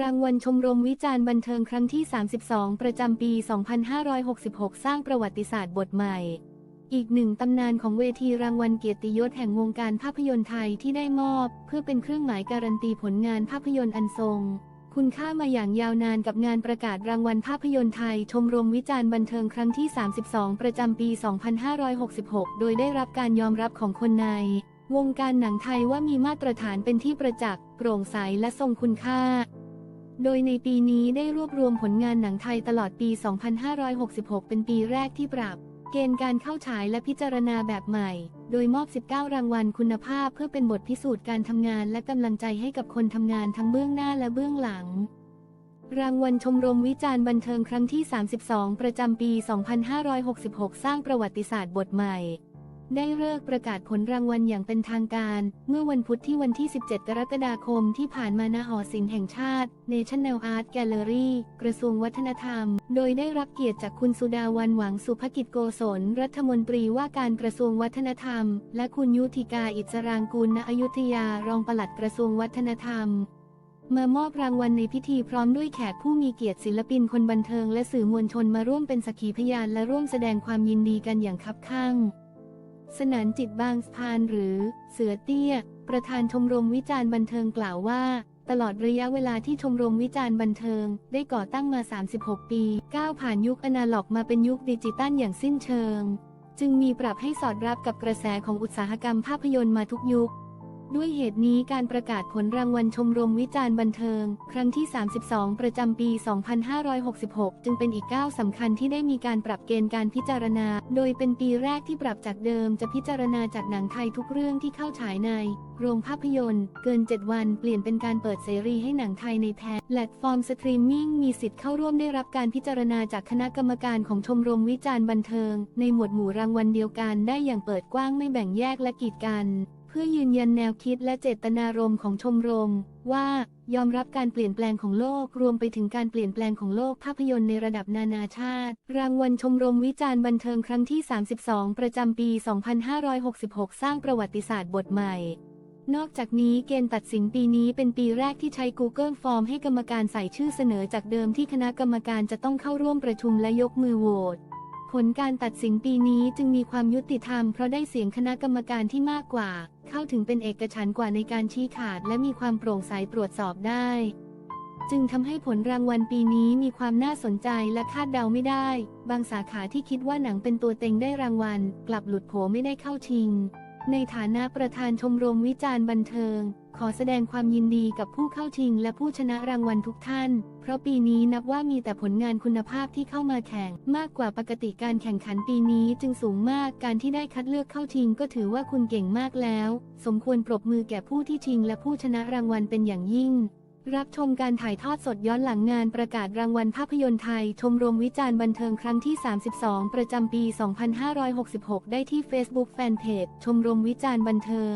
รางวัลชมรมวิจารณ์บันเทิงครั้งที่ 32 ประจำปี 2566 สร้างประวัติศาสตร์บทใหม่ อีกหนึ่งตำนานของเวทีรางวัลเกียรติยศแห่งวงการภาพยนตร์ไทยที่ได้มอบ เพื่อเป็นเครื่องหมายการันตีผลงานภาพยนตร์อันทรง คุณค่ามาอย่างยาวนานกับงานประกาศรางวัลภาพยนตร์ไทย ชมรมวิจารณ์บันเทิงครั้งที่ 32 ประจำปี 2566 โดยได้รับการยอมรับของคนใน วงการหนังไทยว่ามีมาตรฐานเป็นที่ประจักษ์โปร่งใสและทรงคุณค่า โดยในปีนี้ได้รวบรวมผลงานหนังไทยตลอดปี 2566 เป็นปีแรกที่ปรับ เกณฑ์การเข้าฉายและพิจารณาแบบใหม่ โดยมอบ 19 รางวัลคุณภาพเพื่อเป็นบทพิสูจน์การทำงานและกำลังใจให้กับคนทำงานทั้งเบื้องหน้าและเบื้องหลัง รางวัลชมรมวิจารณ์บันเทิงครั้งที่ 32 ประจำปี 2566 สร้างประวัติศาสตร์บทใหม่ ได้เลิกประกาศผลรางวัลอย่างเป็นทางการ เมื่อวันพุธที่วันที่ 17 กรกฎาคมที่ผ่านมาณหอศิลป์แห่งชาติ National Art Gallery กระทรวงวัฒนธรรม โดยได้รับเกียรติจากคุณสุดาวันหวังสุภกิจโกศล รัฐมนตรีว่าการกระทรวงวัฒนธรรม และคุณยุธิกาอิสรางกูลณอยุธยารองปลัดกระทรวงวัฒนธรรมมามอบรางวัลในพิธีพร้อมด้วยแขกผู้มีเกียรติศิลปินคนบันเทิงและสื่อมวลชนมาร่วมเป็นสักขีพยานและร่วมแสดงความยินดีกันอย่างคับคั่ง สนานจิตบางสะพานหรือ เสือเตี้ย ประธานชมรมวิจารณ์บันเทิงกล่าวว่า ตลอดระยะเวลาที่ชมรมวิจารณ์บันเทิง ได้ก่อตั้งมา 36 ปีก้าวผ่านยุคอนาล็อกมาเป็นยุคดิจิตัลอย่างสิ้นเชิง จึงมีปรับให้สอดรับกับกระแสของอุตสาหกรรมภาพยนตร์มาทุกยุค ด้วยเหตุนี้การประกาศผลรางวัลชมรมวิจารณ์บันเทิง ครั้งที่ 32 ประจำปี 2566 จึงเป็นอีกก้าวสำคัญที่ได้มีการปรับเกณฑ์การพิจารณา โดยเป็นปีแรกที่ปรับจากเดิมจะพิจารณาจากหนังไทยทุกเรื่องที่เข้าฉายใน โรงภาพยนตร์ เกิน 7 วันเปลี่ยนเป็นการเปิดเสรีให้หนังไทยในแพลตฟอร์มสตรีมมิ่งมีสิทธิ์เข้าร่วมได้รับการพิจารณาจากคณะกรรมการของชมรมวิจารณ์บันเทิง ในหมวดหมู่รางวัลเดียวกันได้อย่างเปิดกว้างไม่แบ่งแยกและกีดกัน พื่อยืนยันแนวคิดและเจตนารมณ์ของชมรม ว่ายอมรับการเปลี่ยนแปลงของโลกรวมไปถึงการเปลี่ยนแปลงของโลกภาพยนตร์ในระดับนานาชาติ รางวัลชมรมวิจารณ์บันเทิงครั้งที่ 32 ประจำปี 2566 สร้างประวัติศาสตร์บทใหม่ นอกจากนี้เกณฑ์ตัดสินปีนี้เป็นปีแรกที่ใช้ Google Form ให้กรรมการใส่ชื่อเสนอจากเดิมที่คณะกรรมการจะต้องเข้าร่วมประชุมและยกมือโหวต ผลการตัดสินปีนี้จึงมีความยุติธรรมเพราะได้เสียงคณะกรรมการที่มากกว่า เข้าถึงเป็นเอกฉันท์กว่าในการชี้ขาด และมีความโปร่งใสตรวจสอบได้ จึงทำให้ผลรางวัลปีนี้มีความน่าสนใจและคาดเดาไม่ได้ บางสาขาที่คิดว่าหนังเป็นตัวเต็งได้รางวัล กลับหลุดโผไม่ได้เข้าชิง ในฐานะประธานชมรมวิจารณ์บันเทิง ขอแสดงความยินดีกับผู้เข้าชิงและผู้ชนะรางวัลทุกท่าน เพราะปีนี้นับว่ามีแต่ผลงานคุณภาพที่เข้ามาแข่ง มากกว่าปกติการแข่งขันปีนี้จึงสูงมากการที่ได้คัดเลือกเข้าชิงก็ถือว่าคุณเก่งมากแล้ว สมควรปรบมือแก่ผู้ที่ชิงและผู้ชนะรางวัลเป็นอย่างยิ่ง รับชมการถ่ายทอดสดย้อนหลังงานประกาศรางวัลภาพยนตร์ไทย ชมรมวิจารณ์บันเทิงครั้งที่ 32 ประจำปี 2566 ได้ที่ Facebook Fanpage ชมรมวิจารณ์บันเทิง